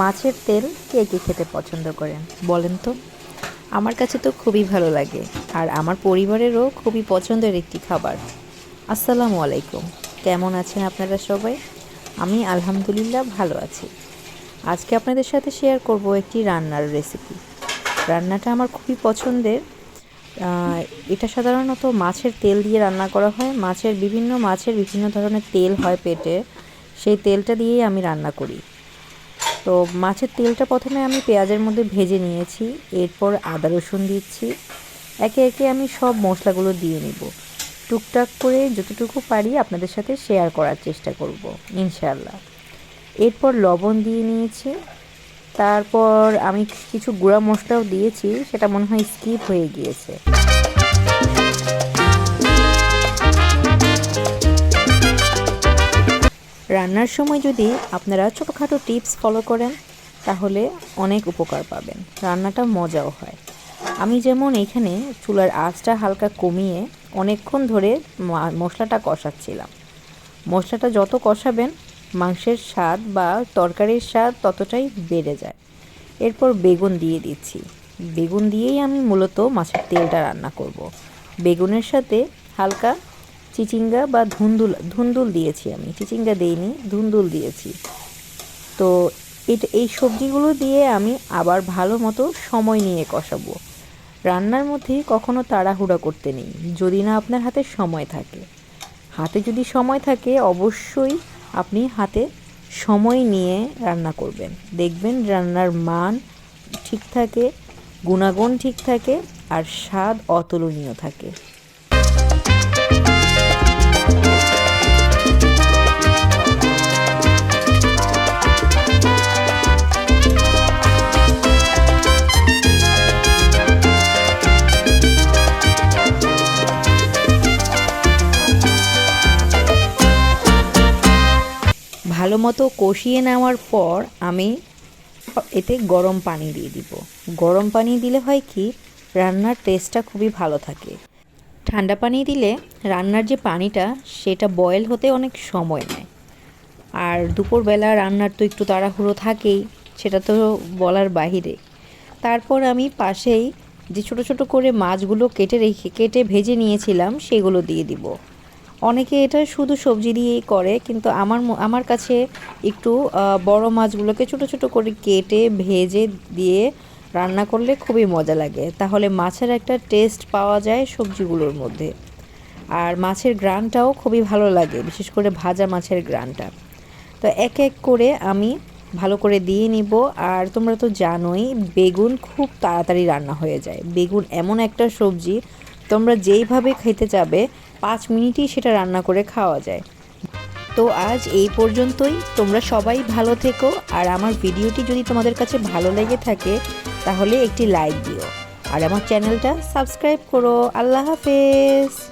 মাছের তেল কে কে খেতে পছন্দ করেন বলেন তো? আমার কাছে তো খুবই ভালো লাগে আর আমার পরিবারেরও খুবই পছন্দের একটি খাবার। আসসালামু আলাইকুম। কেমন আছেন আপনারা সবাই? আমি আলহামদুলিল্লাহ ভালো আছি। আজকে আপনাদের সাথে শেয়ার করব একটি রান্নার রেসিপি রান্নাটা আমার খুবই পছন্দের। এটা সাধারণত মাছের তেল দিয়ে রান্না করা হয়। মাছের বিভিন্ন মাছের বিভিন্ন ধরনের তেল হয় পেটে। সেই তেলটা দিয়েই আমি রান্না করি। তো মাছের তেলটা প্রথমে আমি পেঁয়াজের মধ্যে ভেজে নিয়েছি, এরপর আদা রসুন দিচ্ছি। একে একে আমি সব মশলাগুলো দিয়ে নিব। টুকটাক করে যতটুকু পারি আপনাদের সাথে শেয়ার করার চেষ্টা করব ইনশাল্লাহ এরপর লবণ দিয়ে নিয়েছি। তারপর আমি কিছু গুঁড়া মশলাও দিয়েছি, সেটা মনে হয় স্কিপ হয়ে গিয়েছে। রান্নার সময় যদি আপনারা ছোটোখাটো টিপস ফলো করেন, তাহলে অনেক উপকার পাবেন। রান্নাটা মজাও হয়। আমি যেমন এখানে চুলার আঁচটা হালকা কমিয়ে অনেকক্ষণ ধরে মশলাটা কষাচ্ছিলাম। মশলাটা যত কষাবেন, মাংসের স্বাদ বা তরকারির স্বাদ ততটাই বেড়ে যায়। এরপর বেগুন দিয়ে দিচ্ছি। বেগুন দিয়েই আমি মূলত মাছের তেলটা রান্না করব। বেগুনের সাথে হালকা চিচিঙ্গা বা ধুন্দুল ধুন্দুল দিয়েছি আমি। চিচিঙ্গা দেইনি, ধুন্দুল দিয়েছি। তো এটা, এই সবজিগুলো দিয়ে আমি আবার ভালো মতো সময় নিয়ে কষাবো। রান্নার মধ্যে কখনো তাড়াহুড়া করতে নেই, যদি না আপনার হাতে সময় থাকে। হাতে যদি সময় থাকে, অবশ্যই আপনি হাতে সময় নিয়ে রান্না করবেন। দেখবেন রান্নার মান ঠিক থাকে, গুণাগুণ ঠিক থাকে, আর স্বাদ অতুলনীয় থাকে। ভালো মতো কষিয়ে নেওয়ার পর আমি এতে গরম পানি দিয়ে দিব। গরম পানি দিলে হয় কি, রান্নার টেস্টটা খুবই ভালো থাকে। ঠান্ডা পানি দিলে রান্নার যে পানিটা, সেটা বয়েল হতে অনেক সময় নেয়। আর দুপুরবেলা রান্নার তো একটু তাড়াহুড়ো থাকেই, সেটা তো বলার বাহিরে। তারপর আমি পাশেই যে ছোট ছোট করে মাছগুলো কেটে রেখে, কেটে ভেজে নিয়েছিলাম, সেগুলো দিয়ে দিব। অনেকে এটা শুধু সবজি দিয়েই করে, কিন্তু আমার আমার কাছে একটু বড় মাছগুলোকে ছোট ছোট করে কেটে, ভেজে দিয়ে রান্না করলে খুবই মজা লাগে। তাহলে মাছের একটা টেস্ট পাওয়া যায় সবজিগুলোর মধ্যে। আর মাছের গ্রানটাও খুবই ভালো লাগে, বিশেষ করে ভাজা মাছের গ্রানটা তো এক এক করে আমি ভালো করে দিয়ে নিব। আর তোমরা তো জানোই, বেগুন খুব তাড়াতাড়ি রান্না হয়ে যায়। বেগুন এমন একটা সবজি তোমরা যেইভাবে খেতে যাবে, পাঁচ মিনিটেই সেটা রান্না করে খাওয়া যায়। তো আজ এই পর্যন্তই। তোমরা সবাই ভালো থেকো। আর আমার ভিডিওটি যদি তোমাদের কাছে ভালো লেগে থাকে, তাহলে একটি লাইক দিও। আর আমার চ্যানেলটা সাবস্ক্রাইব করো। আল্লাহ হাফেজ।